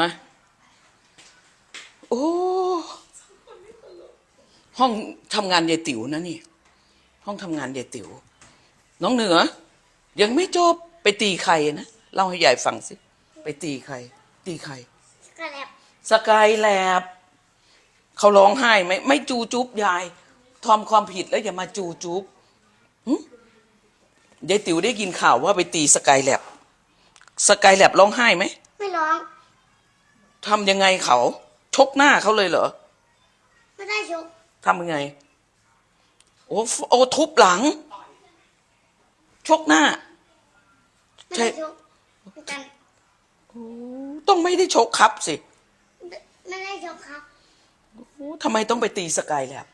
มา โอ้ ห้องทำงานยายติ๋วนะนี่ ห้องทำงานยายติ๋ว น้องเหนือ ยังไม่จบไปตีใครนะเล่าให้ยายฟังสิ ไปตีใคร ตีใคร กระแลบสกายแลบเขาร้องไห้ไหมไม่จูจุ๊บยายทำความผิดแล้วอย่ามาจูจุ๊บหึยายติ๋วได้ยินข่าวว่าไปตีสกายแลบสกายแลบร้องไห้ไหม ไม่ร้อง ทำยังไงเขา ชกหน้าเขาเลยเหรอ ไม่ได้ชกทำยังไง โอ้ฟโอ้ทุบหลัง ชกหน้า ไม่ใช่ได้ชกเหมือนกันต้องไม่ได้ชกครับสิไม่ไม่ได้ชกครับ โอ้ทำไมต้องไปตีสกายแลบ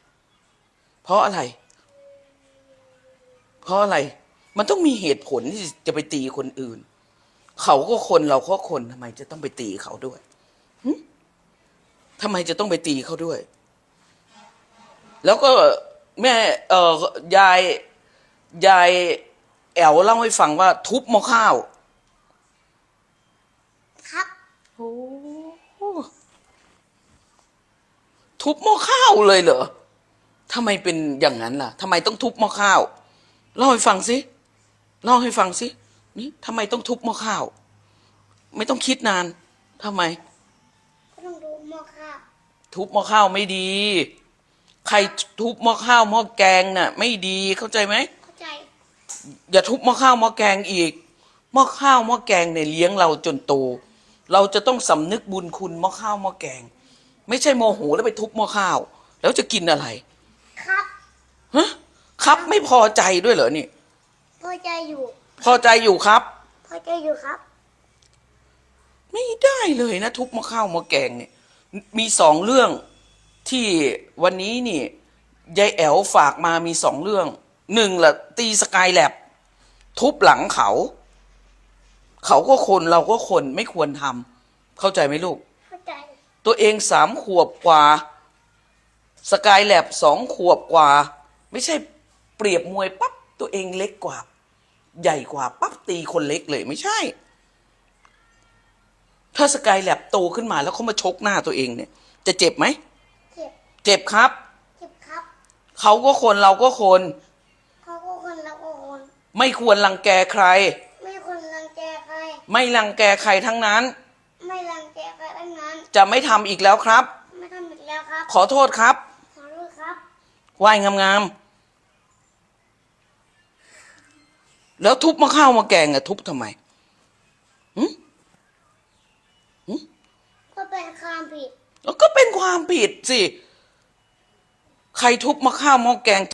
เพราะอะไร เพราะอะไร มันต้องมีเหตุผลที่จะไปตีคนอื่น เขาก็คนเราก็คนทำไมจะต้องไปตีเขาด้วยหึ ทำไมจะต้องไปตีเขาด้วย แล้วก็แม่เออยายยายแอวเล่าให้ฟังว่า ทุบหม้อข้าว ครับโอ้ทุบหม้อข้าวเลยเหรอทำไมเป็นอย่างนั้นล่ะทำไมต้องทุบหม้อข้าวเล่าให้ฟังสิเล่าให้ฟังสินี่ทำไมต้องทุบหม้อข้าว ไม่ต้องคิดนานทำไมก็ต้องดูหม้อ ข้าวทุบหม้อข้าวไม่ดี ใครทุบหม้อข้าวหม้อแกงน่ะ ไม่ดีเข้าใจไหมเข้าใจอย่าทุบหม้อข้าวหม้อแกงอีกหม้อข้าวหม้อแกงเนี่ยเลี้ยงเราจนโต เราจะต้องสำนึกบุญคุณหม้อข้าวหม้อแกง ไม่ใช่โมโหแล้วไปทุบหม้อข้าว แล้วจะกินอะไร ครับฮะครับไม่พอใจด้วยเหรอนี่พอใจอยู่ พอใจอยู่ครับ พอใจอยู่ครับ ไม่ได้เลยนะทุบหม้อข้าวหม้อแกงเนี่ย มีสองเรื่องที่วันนี้นี่ยายแอ๋วฝากมามีสองเรื่องหนึ่งละตีสกายแลบทุบหลังเขา เขาก็คนเราก็คนไม่ควรทำเข้าใจไหมลูก เข้าใจ ตัวเองสามขวบกว่า สกายแลบสองขวบกว่า ไม่ใช่เปรียบมวยปั๊บตัวเองเล็กกว่า ใหญ่กว่าปั๊บตีคนเล็กเลยไม่ใช่ ถ้าสกายแลบโตขึ้นมาแล้วเขามาชกหน้าตัวเองเนี่ย จะเจ็บไหม เจ็บ เจ็บครับ เจ็บครับ เขาก็คนเราก็คน เขาก็คนเราก็คน ไม่ควรรังแกใคร ไม่คนรังแกใคร ไม่รังแกใครทั้งนั้น ไม่รังแกใครทั้งนั้น จะไม่ทำอีกแล้วครับ ไม่ทำอีกแล้วครับ ขอโทษครับ ขอโทษครับไหวงามๆ แล้วทุบมะข้าวมาแกงอะทุบทำไมก็ เป็นความผิด แล้วก็เป็นความผิดสิ ใครทุบมาข้าวหม้อแกง